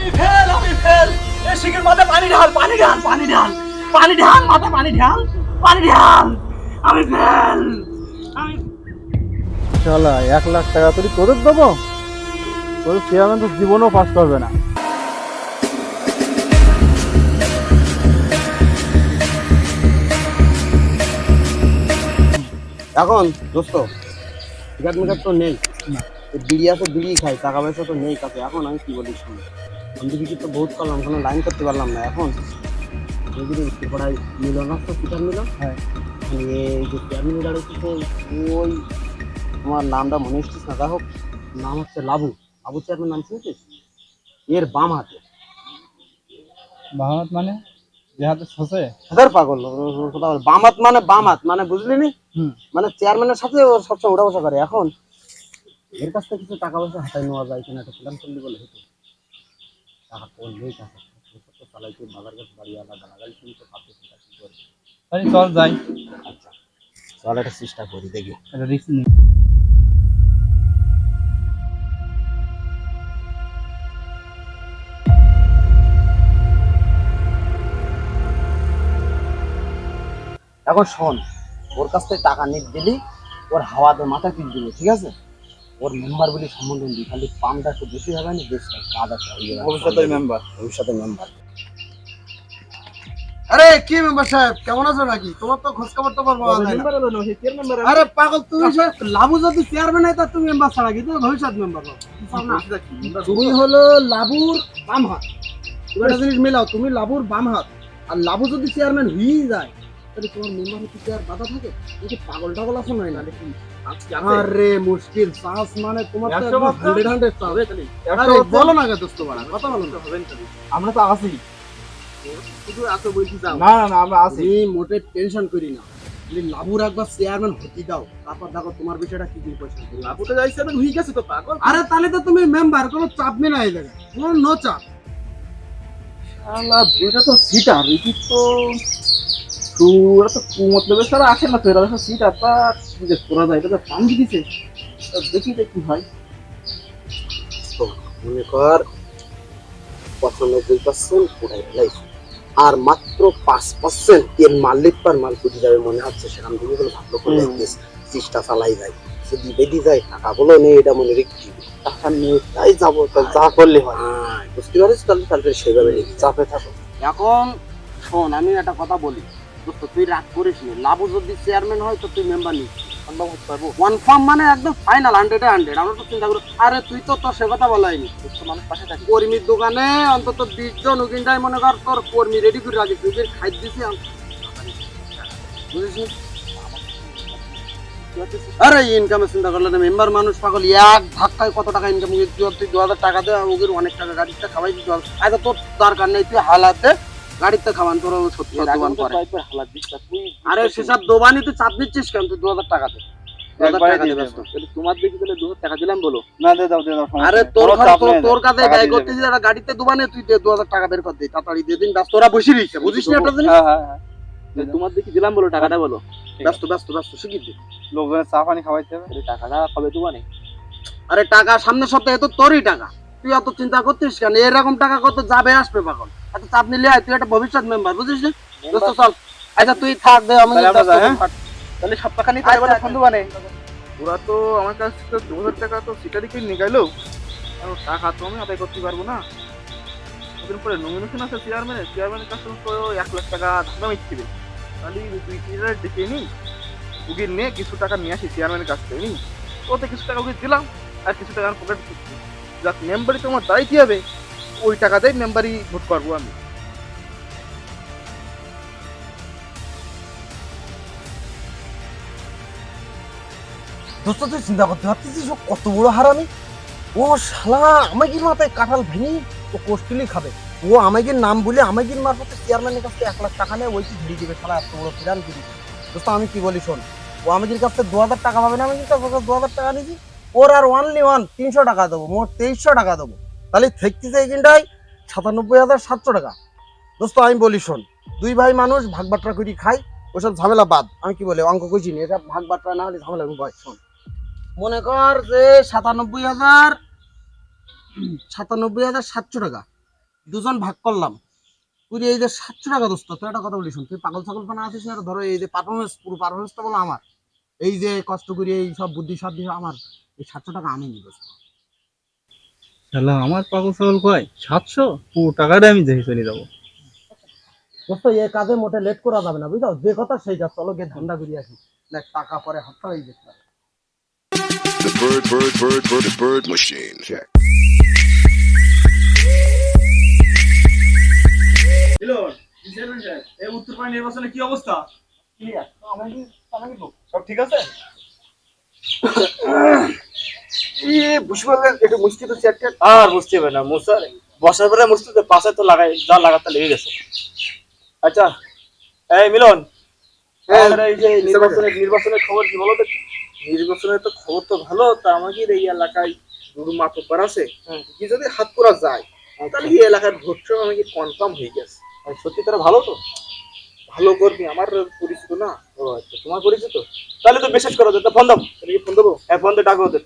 আমি ফেল আমি ফেল। এ শিখের মাথায় পানি ঢাল পানি ঢাল পানি ঢাল। পানি ঢাল মাথায় পানি ঢাল পানি ঢাল। আমি ফেল আমি শালা এক লাখ টাকা তুই তোদের দেবো? তোদের চেয়ারম্যান তো জীবনেও পাস করবে না। এখন দোস্ত টিকাট মিকাট তো নেই। বিড়ি আছে বিড়ি খাই টাকা পয়সা তো নেই কাছে। এখন আমি কি বলি শুনি? আমি কিছু তো বহুত করলাম কোনো লাইন করতে পারলাম না এখন। যদি পড়ায় মিলন তো মিলন হ্যাঁ। এই যে চেয়ারম্যান দাঁড়িয়েছে ওই তোমার নামটা মনে না। যাই হোক নাম হচ্ছে লাবু। লাবু চেয়ারম্যান নাম শুনেছিস? এর বাম হাতে। বাহাত মানে? যে হাতে শোষে? হাজার পাগল কথা বলে। বাম হাত মানে বাম হাত। মানে বুঝলি নি? মানে চেয়ারম্যানের সাথে ও সবসময় উঠা বসা করে। এখন এর কাছ থেকে কিছু টাকা পয়সা হাতায় নেওয়া যায় কিনা একটা প্ল্যান করলি বলে। হতো চালাইতে বাজার কাছে বাড়ি আলাদা লাগাই কিন্তু কি করবে তাহলে চল যাই। আচ্ছা চল একটা চেষ্টা করি দেখি। রিস্ক নিই এখন শোন ওর কাছ থেকে টাকা নিয়ে দিলি ওর হাওয়াতে মাথা দিবি ঠিক আছে? ওর মেম্বার বলে সম্বন্ধ দিই। খালি পামটা একটু বেশি হবে না? বেশ কাজ আছে ভবিষ্যতের মেম্বার ভবিষ্যতের মেম্বার আরে কি মেম্বার সাহেব? কেমন আছো নাকি? তোমার তো খোঁজ খবর তো পারব আরে পাগল তুমি লাবু যদি চেয়ারম্যান হয় তা তুমি মেম্বার ছাড়া কি? তুমি ভবিষ্যৎ মেম্বার তুমি হলো লাবুর বাম হাত তুমি একটা জিনিস মেলাও তুমি লাবুর বাম হাত আর লাবু যদি চেয়ারম্যান হয়েই যায় তাহলে তোমার মেম্বার হতে আর বাধা থাকে? কি পাগল টাগল আছো নয় না দেখি আরে মুশকিল চান্স মানে তোমার তো হান্ড্রেড হান্ড্রেড একশো আরে বলো না দোস্ত বাড়া কথা বলো না। আমরা তো আসি শুধু এত বলছি যাও। না না না আমরা আসি মোটে টেনশন করি না। লাবুর একবার চেয়ারম্যান হতে দাও। তারপর দেখো তোমার বিষয়টা কি কি পয়সা। লাবুটা যাইছে না হয়ে গেছে তো পাগল। আরে তাহলে তো তুমি মেম্বার কোনো চাপ নেই না এই জায়গায়। কোনো নো চাপ। শালা এটা তো সিটার এটা তো তোরা তো কুমতলবের সারা আসে না তো এরা সিটার তা যে করা যায় এটা তো পাম দিছে দেখি কি হয়। মনে কর পঁচানব্বই পার্সেন্ট পুরাই ফেলাইছে আর মাত্র পাঁচ পার্সেন্ট তেল মারলে পার মাল পুঁজি যাবে মনে হচ্ছে সেখান থেকে কোনো ভালো করে। চেষ্টা চালাই যায়। যদি বেদি যায় টাকা বলো নেই এটা মনে রেখেছি টাকা নেই তাই যাব যা করলে হয়। বুঝতে পারিস? তাহলে তাহলে সেভাবে রেখে চাপে থাকো। এখন শোন আমি একটা কথা বলি। দোস্ত তুই রাগ করিস নি। লাভু যদি চেয়ারম্যান হয় তো তুই মেম্বার নিস। কনফার্ম মানে একদম ফাইনাল হান্ড্রেডে হান্ড্রেড আমরা তো চিন্তা করি আরে তুই তো তোর সে কথা বলাইনি মানুষ পাশে থাকি কর্মীর দোকানে অন্তত বিশ জন উকিনটাই মনে কর তোর কর্মী রেডি করে রাখি। তুই খাই দিছি বুঝেছিস? আরে ইনকামের চিন্তা করলে মেম্বার মানুষ পাগল। এক ধাক্কায় কত টাকা ইনকাম তুই দু হাজার টাকা দে ওদের অনেক টাকা গাড়িটা খাওয়াই দিতে হবে। আচ্ছা তোর দরকার নেই তুই হালাতে গাড়িতে খাওয়ান তোর করে। আরে সেসব দোবানি তুই চাপ দিচ্ছিস কেন? তুই দু হাজার টাকা দে। দু হাজার একবারে টাকা দিয়ে দে দেবো। ব্যস্ত। তোমার দেখি তাহলে দু হাজার টাকা দিলাম বলো। না দে দাও দে দাও আরে তোর কোনো ঘর চাপ তোর কাছে টাকা ব্যয় করতে একটা গাড়িতে দোবানে তুই দু হাজার টাকা বের কর দে তাড়াতাড়ি দিয়ে দিন ব্যস্ত বসে রয়েছে বুঝিস না একটা জিনিস? হ্যাঁ হ্যাঁ হ্যাঁ। তোমার দেখি দিলাম বলো টাকাটা বলো। ব্যস্ত ব্যস্ত ব্যস্ত শিখিয়ে দে। লোকজনের চা পানি খাওয়াইতে হবে। টাকাটা কবে দোবানে আরে টাকা সামনের সপ্তাহে তো তোরই টাকা। তুই অত চিন্তা করতিস কেন? এরকম টাকা কত যাবে আসবে পাগল। চাপ নিলে আয় তুই একটা ভবিষ্যৎ মেম্বার বুঝিস না? দোস্ত চল। আচ্ছা তুই থাক দে আমি তাহলে হ্যাঁ? সপ্তাহখানি তাই বলে। ফোন দোকানে ওরা তো আমার কাছ থেকে দু হাজার টাকা তো সিটারিকে নিয়ে গেলো। আর টাকা তো আমি আদায় করতে পারব না। ওদের পরে নমিনেশন আছে চেয়ারম্যানের চেয়ারম্যানের কাছে তো এক লাখ টাকা ধান্দা মিটছিবে তাহলে তিন হাজার ডেকে নিই ওকে নিয়ে কিছু টাকা নিয়ে আসি চেয়ারম্যানের কাছ থেকে নিই ওতে কিছু টাকা ওকে দিলাম আর কিছু টাকা পকেট যাক মেম্বারি তোমার দায়িত্ব হবে। ওই টাকাতেই মেম্বারি ভোট করব আমি। দোস্ত, তুই চিন্তা করতে পারছিস ও কত বড় হারামি? ও শালা আমাগির মাথায় কাঁঠাল ভেঙে ও কোষ্টিলি খাবে? ও আমাগির নাম বলে আমাগির মারফতে চেয়ারম্যানের কাছ থেকে এক লাখ টাকা নেয় ওইটি ধরিয়ে দিবে শালা, এত বড় ফিরান দিবি দোস্ত, আমি কি বলি শোন, ও আমাগির কাছ থেকে দু হাজার টাকা পাবে না, আমি কিন্তু দু হাজার টাকা নিয়েছি। ওর আর ওয়ানলি ওয়ান তিনশো টাকা দেবো, মোট তেইশশো টাকা দেবো। তাহলে থাকতেছে এইখানটায় সাতানব্বই হাজার সাতশো টাকা। দোস্ত আমি বলি শোন দুই ভাই মানুষ ভাগ বাটরা করি খাই ওসব ঝামেলা বাদ। আমি কি বলি অঙ্ক কইছি নি এটা ভাগ বাটরা না হলে ঝামেলা ভয় শোন। মনে কর যে সাতানব্বই হাজার সাতানব্বই হাজার সাতশো টাকা দুজন ভাগ করলাম। তুই এই যে সাতশো টাকা দোস্ত তুই একটা কথা বলিস শোন, তুই পাগল ছাগল পানা আছিস না? ধরো এই যে পারফরমেন্স পুরো পারফরমেন্সটা বলো আমার। এই যে কষ্ট করি এই সব বুদ্ধি সব দিয়ে আমার এই সাতশো টাকা আমি নিব। শালা আমার পাগল ছাগল কয়? সাতশো? পুরো টাকাটা আমি দেখে চলে যাব। দোস্ত এই কাজে মোটে লেট করা যাবে না বুঝছ? যে কথা সেই কাজ চলো গিয়ে ধান্দা করি আসি। দেখ টাকা পরে হাতটা হয়ে যেতে The bird, bird, bird, bird, bird machine. Check. এই উত্তরপাড়া নির্বাচনে কি অবস্থা? সব ঠিক আছে? একটু মুশকিল তো চেয়ারটা আর বুঝতে না বসার পরে পাশে তো লাগাই যা লাগাতে লেগে গেছে। আচ্ছা এই মিলন হ্যাঁ, নির্বাচনের নির্বাচনের খবর কি বলো তো নির্বাচনের তো খবর তো ভালো তা আমাদের এই এলাকায় দুটো মাতব্বার আছে। কি যদি হাত করা যায় তাহলে এই এলাকার ভোটটা আমাকে কনফার্ম হয়ে গেছে। সত্যি তারা ভালো তো। ভালো করবি আমার পরিচিত না। ও আচ্ছা তোমার পরিচিত? তাহলে তো বিশেষ করো ফোন দাও। ফোন দেবো? হ্যাঁ ফোন দিয়ে ডাকো ওদের।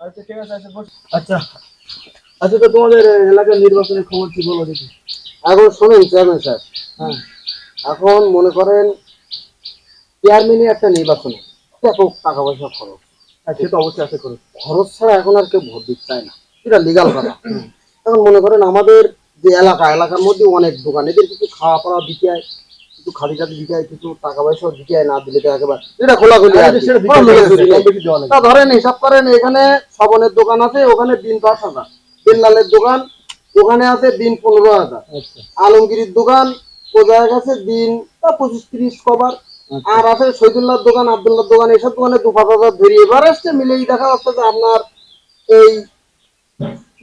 আচ্ছা ঠিক আচ্ছা আচ্ছা। আচ্ছা তো তোমাদের এলাকার নির্বাচনের খবর কি বলো দেখি। এখন শোনেন চেয়ারম্যান সাহেব হ্যাঁ। এখন মনে করেন চেয়ারম্যানই একটা নির্বাচনে। ব্যাপক টাকা পয়সা খরচ। হ্যাঁ সে তো অবশ্যই আশা করো। খরচ ছাড়া এখন আর কেউ ভোট দিতে চায় না। এটা লিগাল কথা। এখন মনে করেন আমাদের যে এলাকা এলাকার মধ্যে অনেক দোকান। এদের কিছু খাওয়া পাওয়া দিতে হয় কিছু খালি টালি দিতে হয় কিছু টাকা পয়সা দিতে হয় না দিলে তো একেবারে এটা খোলাখুলি। তা ধরেন হিসাব করেন এখানে শ্রবণের দোকান আছে ওখানে দিন দশ হাজার। বেল্লালের দোকান ওখানে আছে দিন পনেরো হাজার। আচ্ছা। আলমগিরির দোকান ও জায়গা আছে দিন তা পঁচিশ তিরিশ কভার। আর আছে শহীদুল্লাহর দোকান আব্দুল্লাহর দোকান এসব দোকানে দু পাঁচ হাজার ধরি এবার আসছে মিলেই দেখা যাচ্ছে যে আপনার এই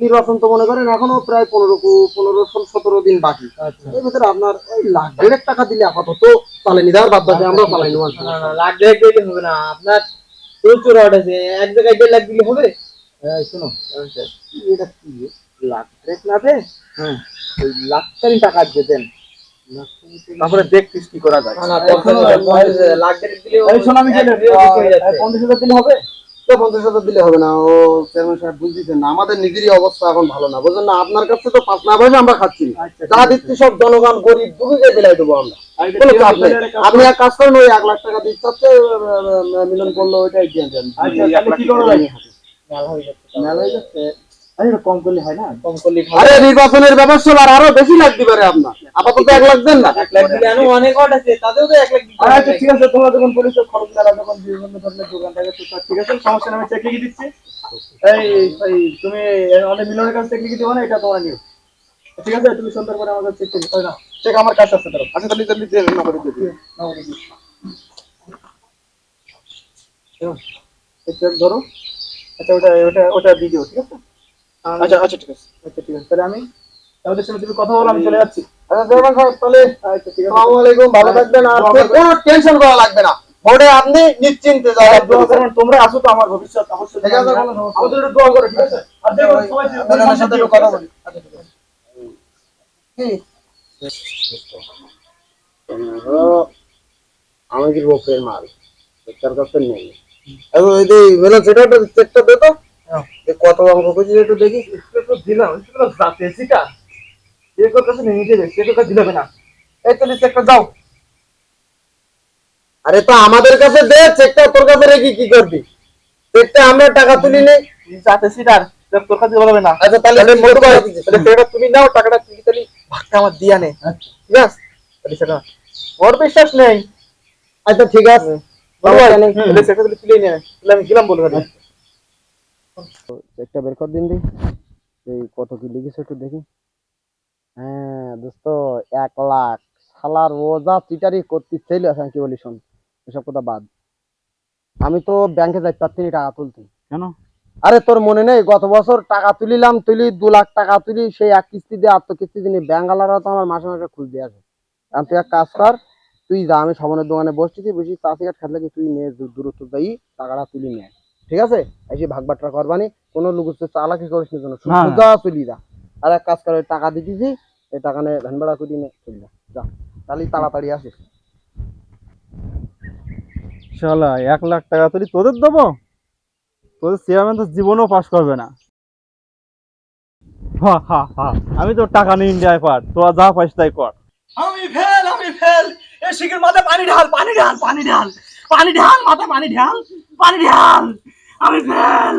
নির্বাচন তো মনে করেন এখনও প্রায় পনেরো পনেরো ষোলো সতেরো দিন বাকি। আচ্ছা। এর ভিতরে আপনার ওই লাখ দেড়েক টাকা দিলে আপাতত চালানি দেওয়ার বাদ বাকি আমরা চালাই নেওয়ার না না লাখ দেড় দিলে হবে না। আপনার প্রচুর অর্ডার আছে এক জায়গায় দেড় লাখ দিলে হবে? শোনো। এটা কি লাখ দেড়েক না দে? হ্যাঁ। ওই লাখ চারি টাকা যেতেন তারপরে দেখতিস কি করা যায়। লাখ দেড় দিলে শোনো আমি গেলে পঞ্চাশ হাজার দিলে হবে? তো পঞ্চাশ হাজার দিলে হবে না। ও চেয়ারম্যান সাহেব বুঝতেছেন না। আমাদের নিজেরই অবস্থা এখন ভালো না। বুঝলেন না? আপনার কাছে তো পাঁচ না ভাবে আমরা খাচ্ছি। না আচ্ছা যা দিচ্ছি সব জনগণ গরিব দুঃখীকে বেলায় দেবো আমরা। আপনি এক কাজ করেন ওই এক লাখ টাকা দিচ্ছে হচ্ছে মিলন করল ওইটাই দিয়ে দেন। আচ্ছা মেলা হয়ে যাচ্ছে। আরে কম করলে হয় না। কম করলে আরে নির্বাচনের ছিল আর আরও বেশি লাগতে পারে আপনার। আপাতত এক লাখ দেন না। এক লাখ দিলে আরও অনেক অর্ডার আছে তাতেও তো এক লাখ দিতে আচ্ছা ঠিক আছে তোমরা যখন বলেছ খরচ দ্বারা যখন বিভিন্ন ধরনের দোকান থাকে তো ঠিক আছে সমস্যা আমি চেক লিখে দিচ্ছি। এই এই তুমি অনেক মিলনের কাছে চেক লিখে দিও না এটা তোমরা নিও ঠিক আছে তুমি সুন্দর করে আমাকে চেক করে না চেক আমার কাছে আছে ধরো। আচ্ছা তাহলে তাহলে দিয়ে দিয়ে চেক ধরো। আচ্ছা ওটা ওটা ওটা ভিডিও ঠিক আছে? আচ্ছা আচ্ছা ঠিক আছে। আচ্ছা ঠিক আছে। তাহলে আমি আমাদের সঙ্গে তুমি কথা বলো আমি চলে যাচ্ছি। আচ্ছা সাহেব তাহলে আচ্ছা ঠিক আছে। আসসালামু আলাইকুম ভালো থাকবেন আর কোনো টেনশন করা লাগবে না। ভোটে আপনি নিশ্চিন্তে যাবেন। তোমরা আসো তো আমার ভবিষ্যৎ অবশ্যই ঠিক আছে, আমাদের একটু দোয়া করো ঠিক আছে? আর দেখো সবাই মিলনের সাথে একটু কথা বলি। আচ্ছা ঠিক আছে। আমাদের বকের মাল? তার কাছে নেই। এখন ওই যে মিলন সেটা একটা চেকটা দে তো। হ্যাঁ। কত অঙ্ক করছিস একটু দেখি একটু দিলাম একটু তো যাতে শিকা যে তোর কাছে নিয়ে নিতে সে তোর কাছে দিলে না। এই তো যাও আরে তো আমাদের কাছে দে চেকটা তোর কাছে রেখে কি করবি? চেকটা আমরা টাকা তুলি নেই যাতে সিটার তোর কাছে বলবে না। আচ্ছা তাহলে তাহলে মোট করে দিচ্ছিস। তাহলে সেটা তুমি নাও টাকাটা তুমি তাহলে ভাগটা আমার দিয়া নে। ঠিক আছে? তাহলে সেটা ওর বিশ্বাস নেই। আচ্ছা ঠিক আছে। আমি গেলাম বলব না চেকটা বের কর দিন দি। এই কত কি লিখেছে একটু দেখি। হ্যাঁ দোস্ত এক লাখ। যা চিটারি করতে চাইল এখন কি বলি শোন। এসব কথা বাদ। আমি তো ব্যাংকে যাই পারছি না টাকা তুলতে। কেন? আরে তোর মনে নেই গত বছর টাকা তুলিলাম তুলি দু লাখ টাকা তুলি সেই এক কিস্তি দিয়ে আত্ম কিস্তি দিনি। ব্যাঙ্গালারা তো আমার মাসে মাসে খুঁজ দিয়ে আসে। এখন তুই এক কাজ কর তুই যা আমি সামনের দোকানে বসছি বসি চা সিগারেট খেতে লাগি তুই নে দূ- দূরত্ব যাই টাকাটা তুলি নে। ঠিক আছে? এসে ভাগ বাটরা করবানি কোনো লোক হচ্ছে চালাকি করিস না। সোজা চলি যা। আর এক কাজ করে টাকা দিতেছি এই টাকা নিয়ে ভ্যান ভাড়া করি নে চলি যা। যা তাহলে তাড়াতাড়ি আসিস। শালা এক লাখ টাকা তুই তোদের দেবো? তোদের চেয়ারম্যান তো জীবনেও পাস করবে না। হা হা হা আমি তো টাকা নিয়ে ইন্ডিয়ায় পার তোরা যা পাইস তাই কর। আমি ফেল আমি ফেল এ শিখের মাথায় পানি ঢাল পানি ঢাল পানি ঢাল পানি ঢাল মাথায় পানি ঢাল পানি ঢাল। আমি ফেল